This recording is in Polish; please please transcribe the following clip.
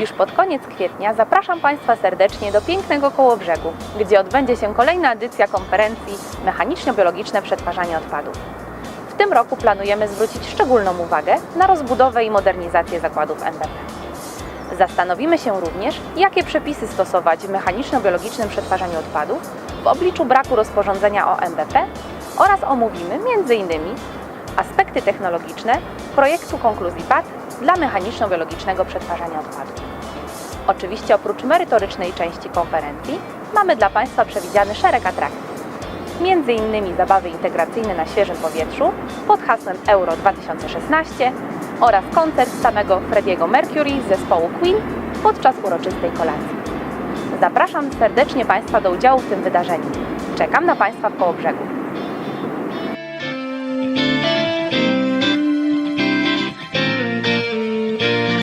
Już pod koniec kwietnia zapraszam Państwa serdecznie do pięknego Kołobrzegu, gdzie odbędzie się kolejna edycja konferencji Mechaniczno-biologiczne przetwarzanie odpadów. W tym roku planujemy zwrócić szczególną uwagę na rozbudowę i modernizację zakładów NBP. Zastanowimy się również, jakie przepisy stosować w mechaniczno-biologicznym przetwarzaniu odpadów w obliczu braku rozporządzenia o MBP oraz omówimy m.in. aspekty technologiczne projektu konkluzji BAT dla mechaniczno-biologicznego przetwarzania odpadów. Oczywiście oprócz merytorycznej części konferencji mamy dla Państwa przewidziany szereg atrakcji. Między innymi zabawy integracyjne na świeżym powietrzu pod hasłem Euro 2016 oraz koncert samego Frediego Mercury z zespołu Queen podczas uroczystej kolacji. Zapraszam serdecznie Państwa do udziału w tym wydarzeniu. Czekam na Państwa w Kołobrzegu.